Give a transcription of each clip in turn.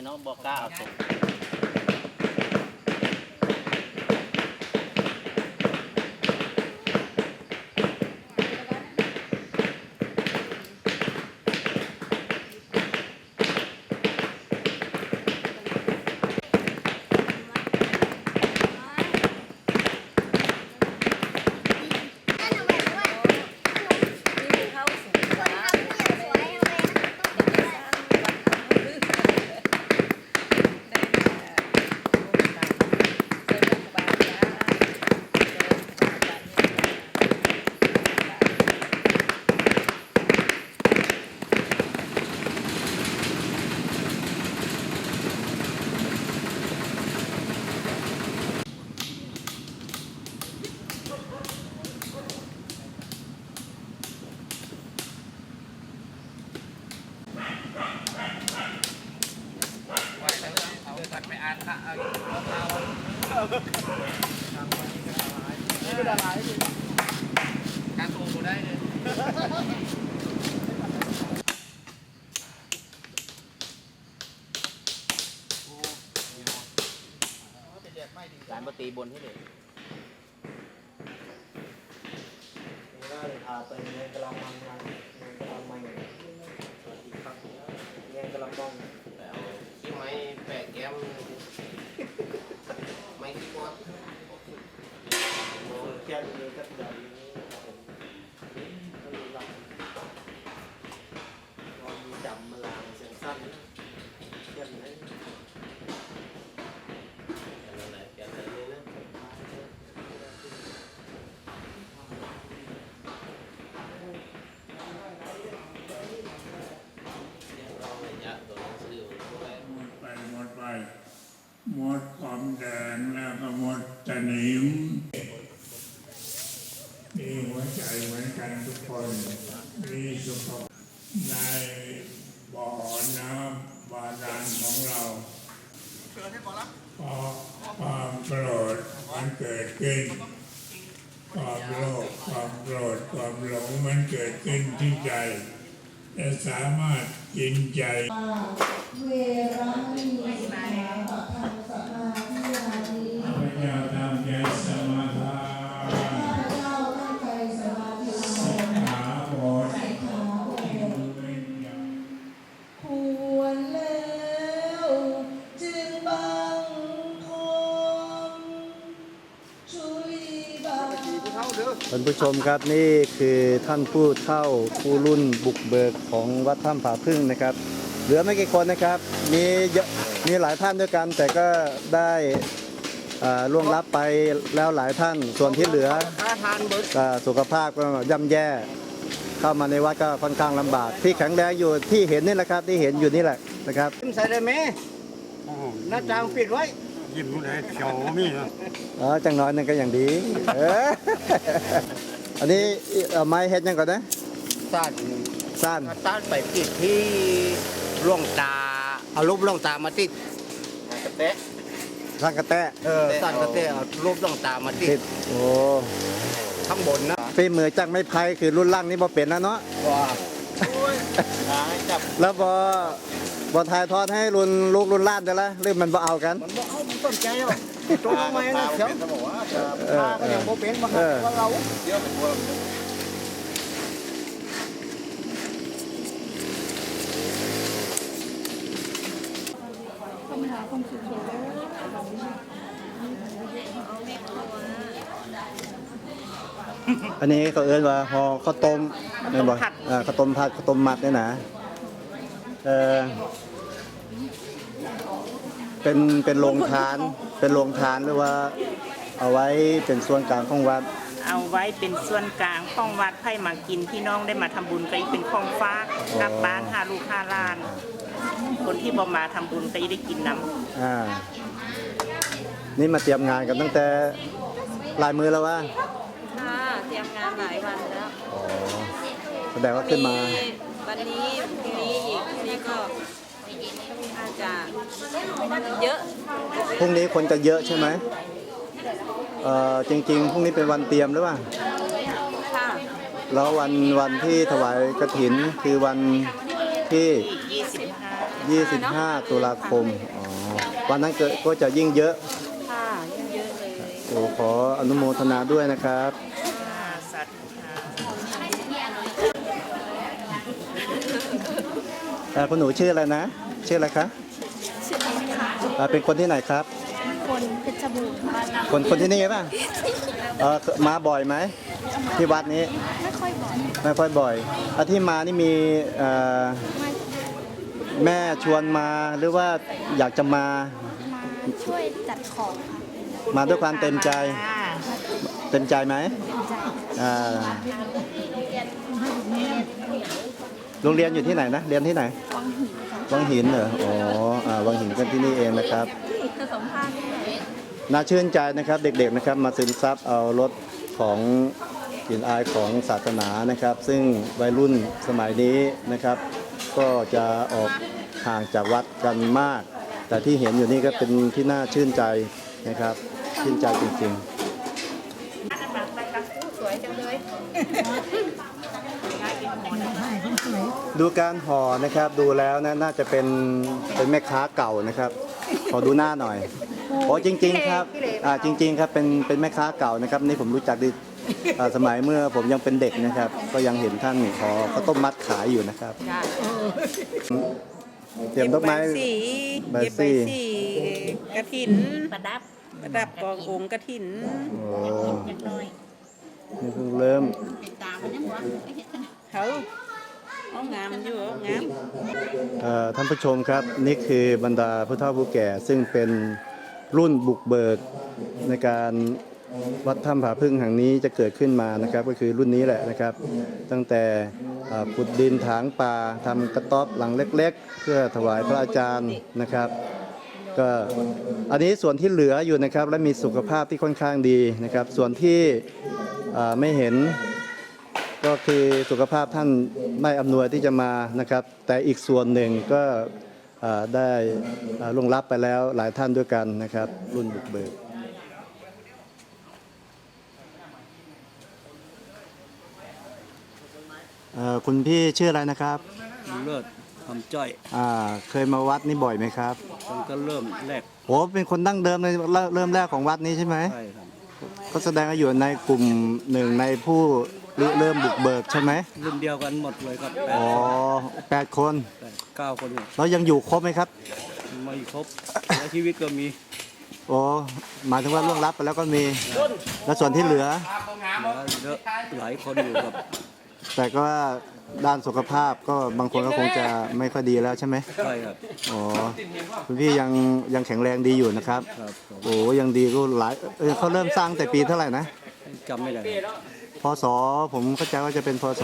não bocado. การโทรได้เลยหลานปตีบนให้เลยพาไปเงินกำลังมังเงินกำลังมังเงินกำลังมอง แล้วขี้ไม้แปะแก้มไม้ขี้มด แก้มเงินก็เดือดลองจำมาลางเสียงสั้นแก้มไหน อะไรแกอะไรนี่นะเราระยะตัวหนังสือมันด้วย หมดไปหมดไปหมดความแดงแล้วก็หมดตะหนิม มีหัวใจเหมือนกันทุกคน มีสุขภาในบ่อน้ำบาดาลของเราเพราะความโกรธมันเกิดขึ้น ความโลภความโกรธความหลงมันเกิดขึ้นที่ใจจะสามารถกินใจเวรมี ผู้ชมครับนี่คือท่านผู้เฒ่าผู้รุ่นบุกเบิกของวัดถ้ำผาพึ่งนะครับ เหลือไม่กี่คนนะครับมีเยอะมีหลายท่านด้วยกัน แต่ก็ได้อ่าล่วงลับไปแล้วหลายท่านส่วนที่เหลือถ้าทานเบิร์ดก็สุขภาพก็ย่ำแย่ เข้ามาในวัดก็ค่อนข้างลำบาก ที่แข็งแรงอยู่ที่เห็นนี่แหละครับ ที่เห็นอยู่นี่แหละนะครับ ใส่ได้ไหมหน้าจางปิดไว้ ยิ้มเลยเขียวมีนะ อ๋อจังน้อยหนึงก็อย่างดีเอออันนี้เอาไม้เฮ็ดยังก่อนนะสั้นสั้นสั้นไปติดที่ล่วงตาเอารูปล่วงตามาติดกระเตะสั้นกระแตะเออสั้นกระเตะเอารูปล่วงตามาติติดดโอ้ข้างบนนะฝีมือจักไม่ไพ่คือรุ่นล่างนี่บ่เป็นแล้วเนาะว่าหาจับแล้วบ่ บ่ถ่ายทอดให้รุ่นลูกรุ่นหล้านได้ละหรือมันบ่เอากัน มันบอกเอามันต้นใจอะตัวทำไมนะเขียวเขาบอกว่าจะเออพาก็ยังโบเป็นมาเออว่าเราเดี๋ยวเป็นตัวอันนี้เขาเอิ้นว่าห่อข้าวต้มแม่นบ่อ่าข้าวต้มผัดข้าวต้มมัดเนี่ยนะ เออเป็นเป็นโรงทาน เป็นโรงทานหรือว่า เอาไว้เป็นส่วนกลางของวัด เอาไว้เป็นส่วนกลางของวัดให้มากินพี่น้องได้มาทำบุญก็อีกเป็นของฟ้ากกลับบ้านหาลูกหาหล้าน คนที่บ่มาทำบุญก็อีได้กินน้ำอ่า นี่มาเตรียมงานกันตั้งแต่ลายมือแล้วว่า ค่ะเตรียมงานหลายวันแล้วอ๋อแสดงว่าขึ้นมา วันนี้พรุ่ง นี้อีกพรุ่งนี้ก็อาจจะเยอะ พรุ่งนี้คนจะเยอะใช่ไหมเอ่อจริงๆพรุ่งนี้เป็นวันเตรียมหรือเปล่า ค่ะ แล้ววันวันที่ถวายกระถินคือวันที่ที่25 25 ตุลาคมอ๋อวันนั้นเกิดก็จะยิ่งเยอะค่ะเยอะเลย โอ้ขออนุโมทนาด้วยนะครับ ค่ะสาธุค่ะ เอ่อคุณหนูชื่ออะไรนะ ชื่ออะไรคะชื่อเอ็มค่ะอ่าเป็นคนที่ไหนครับ คนเพชรบูรณ์บ้านเราคนคนที่นี่ป่ะเออมาบ่อยไหมที่วัดนี้ไม่ค่อยบ่อยไม่ค่อยบ่อยอาที่มานี่มีเอ่อมาแม่ชวนมาหรือว่าอยากจะมามาช่วยจัดของค่ะมาด้วยความเต็มใจเต็มใจไหมเป็นใจอ่า โรงเรียน อยู่ที่ไหนนะ เรียนที่ไหนวังหินค่ะวังหินเหรอ อ๋ออ่าวังหินกันที่นี่เองนะครับเธอสัมภาษณ์ได้ไหมน่าชื่นใจนะครับเด็กๆนะครับมาซึมซับเอารถของกลิ่นอายของศาสนานะครับ ซึ่งวัยรุ่นสมัยนี้นะครับ ก็จะออกห่างจากวัดกันมาก แต่ที่เห็นอยู่นี่ก็เป็นที่น่าชื่นใจนะครับ ชื่นใจจริงๆ ดูการห่อนะครับดูแล้วนะน่าจะเป็นเป็นแม่ค้าเก่านะครับขอดูหน้าหน่อยโอ้จริง ๆ ครับอ่าจริง ๆ ครับเป็นเป็นแม่ค้าเก่านะครับ นี่ผมรู้จักดีอ่าสมัยเมื่อผมยังเป็นเด็กนะครับ ก็ยังเห็นท่านห่อข้าวต้มมัดขายอยู่นะครับ เตรียมดอกไม้ สีใบเย็บใบสี สีกระถินประดับประดับกององค์กระถิน โอ้นี่ เพิ่งเริ่มเขาเอางามอยู่เอางามเอ่อท่านผู้ชมครับนี่คือบรรดาผู้เฒ่าผู้แก่ซึ่งเป็นรุ่นบุกเบิกในการวัดถ้ำผาพึ่งแห่งนี้จะเกิดขึ้นมานะครับ ก็คือรุ่นนี้แหละนะครับ ตั้งแต่เอ่อขุดดินถางป่าทำกระต๊อบหลังเล็ก ๆ เพื่อถวายพระอาจารย์นะครับ ก็อันนี้ส่วนที่เหลืออยู่นะครับและมีสุขภาพที่ค่อนข้างดีนะครับ ส่วนที่เอ่อ ไม่เห็นก็คือสุขภาพท่านไม่อำนวยที่จะมานะครับ แต่อีกส่วนหนึ่งก็เอ่อได้เอ่อล่วงลับไปแล้วหลายท่านด้วยกันนะครับ รุ่นบุกเบิกเอ่อคุณพี่ชื่ออะไรนะครับเลิศทำจ้อยอ่าเคยมาวัดนี้บ่อยไหมครับมันก็เริ่มแรกโอ้เป็นคนดั้งเดิมเลยเริ่มเริ่มแรกของวัดนี้ใช่ไหมใช่ครับ ก็แสดงว่าอยู่ในกลุ่มหนึ่งในผู้ริเริ่มบุกเบิกใช่ไหมรุ่นเดียวกันหมดเลยครับแปดอ๋อแปดคนแปดเก้าคนเนี่ยแล้วยังอยู่ครบไหมครับไม่ครบและชีวิตก็มีโอ้หมายถึงว่าล่วงลับไปแล้วก็มี แล้วส่วนที่เหลือ เหลือเยอะหลายคนอยู่ครับ แต่ก็ด้านสุขภาพก็บางคนก็คงจะไม่ค่อยดีแล้วใช่ไหมใช่ครับ อ๋อคุณพี่ยังยังแข็งแรงดีอยู่นะครับ ครับผมโอ้ยังดีก็หลายเออเขาเริ่มสร้างแต่ปีเท่าไหร่นะ จำไม่ได้พศผมเข้าใจว่าจะเป็นพศ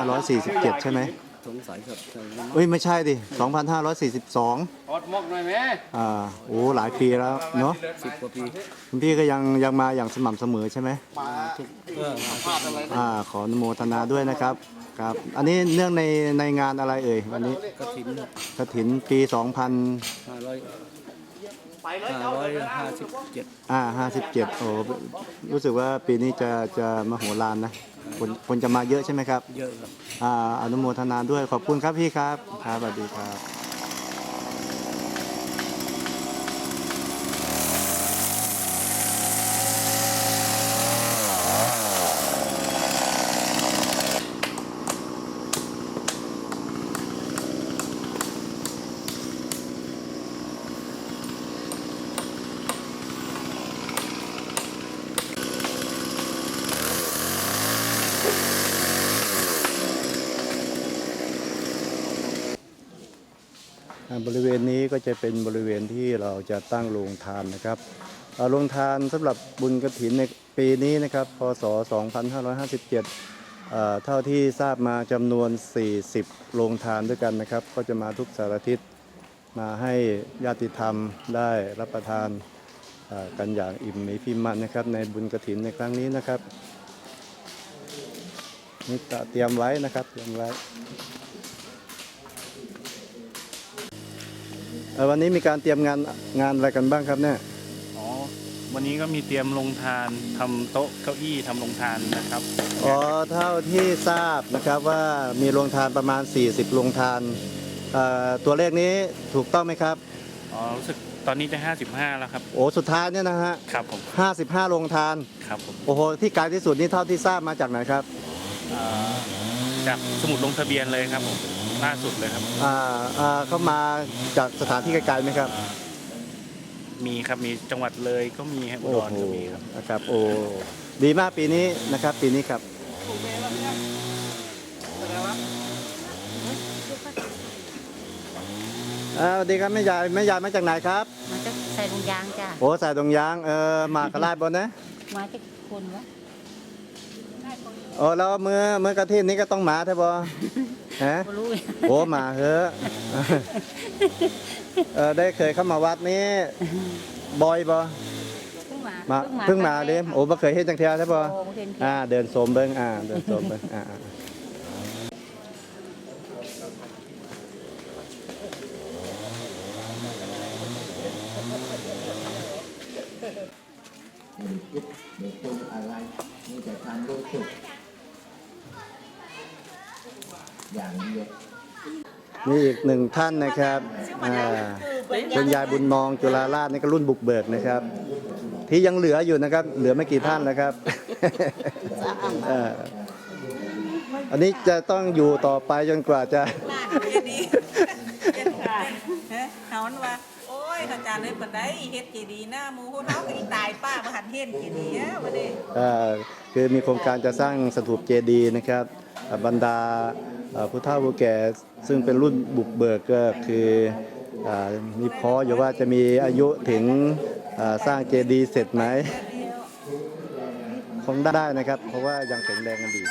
2547 ใช่ไหม สงสัยครับใช่ไหมเอ้ยไม่ใช่ดิ 2542อดมกหน่อยไหมอ่าโอ้หลายปีแล้วเนาะสิบกว่าปีคุณพี่ก็ยังยังมาอย่างสม่ำเสมอใช่ไหมทุกเอออ่าขออนุโมทนาด้วยนะครับครับอันนี้เนื่องในในงานอะไรเอ่ยวันนี้กระถินกฐินปี 2000ห้าร้อยห้าร้อยห้าสิบเจ็ดอ่า57โอ้รู้สึกว่าปีนี้จะจะมโหฬารนะ คนคนจะมาเยอะใช่ไหมครับ เยอะครับ อ่าอนุโมทนาด้วยขอบคุณครับพี่ครับครับสวัสดีครับ ก็จะเป็นบริเวณที่เราจะตั้งโรงทานนะครับโรงทานสำหรับบุญกฐินในปีนี้นะครับ พศ 2557 เท่าที่ทราบมาจำนวน 40 โรงทานด้วยกันนะครับ ก็จะมาทุกสารทิศมาให้ญาติธรรมได้รับประทานกันอย่างอิ่มหมีพิมมันนะครับ ในบุญกฐินในครั้งนี้นะครับนี่เตรียมไว้นะครับเตรียมไว้ เอ่อวันนี้มีการเตรียมงานงานอะไรกันบ้างครับเนี่ยอ๋อวันนี้ก็มีเตรียมลงทานทำโต๊ะเก้าอี้ทำลงทานนะครับอ๋อเท่าที่ทราบนะครับว่ามีโรงทานประมาณ 40โรงทานเอ่อตัวเลขนี้ถูกต้องไหมครับ อ๋อรู้สึกตอนนี้จะ55 แล้วครับโอ้สุดท้ายเนี่ยนะฮะครับผม55โรงทาน ครับผมโอ้โหที่ไกลที่สุดนี่เท่าที่ทราบมาจากไหนครับ อ่าจากสมุดลงทะเบียนเลยครับผม ล่าสุดเลยครับ อ่าอ่าเขามาจากสถานที่ไกลๆไหมครับมีครับมีจังหวัดเลยก็มีครับอุโอ้ดรโหก็มีครับ นะครับโอ้ดีมากปีนี้นะครับปีนี้ครับอ่าสวัสดีครับแม่ยายแม่ยายมาจากไหนครับมาจากใส่ถุงยางจ้ะ โอ้สายตรงยางเออมากระลาดบนนะมาจากคนวะโอ้แล้วมือมือกระทินนี่ก็ต้องหมาใช่ปะ ฮะบ่รู้โอ้หมาเฮ้อะเออได้เคยเข้ามาวัดนี้บ่อยปะเพิ่งมามาเพิ่งมาเด้โอ้บ่เคยเห็นจังเทียใช่ปะโอ้บ่เห็นเที่ยวอ่า เดินโสมเบิ้งอ่า เดินโสมเบิ้งอ่า อ่านี่อีกหนึ่งท่านนะครับอ่าเป็นยายบุญมองจุฬาราชนี่ก็รุ่นบุกเบิกนะครับ ที่ยังเหลืออยู่นะครับ เหลือไม่กี่ท่านแล้วครับเอ่ออันนี้จะต้องอยู่ต่อไปจนกว่าจะ เฮามันว่าโอ้ยอาจารย์เลยปานใดเฮ็ดเจดีย์หน้าหมู่เฮาก็อีตายป้าบ่หันเฮ็ดเจดีย์อะบ่ได้ เอ่อคือมีโครงการจะสร้างสถูปเจดีย์นะครับเอ่อบรรดาเอ่อ ผู้เฒ่าผู้แก่ซึ่งเป็นรุ่นบุกเบิกก็คืออมีพออยู่ว่าจะมีอายุถึงสร้างเจดีย์เสร็จไหม คงได้นะครับ เพราะว่ายังแข็งแรงกันดี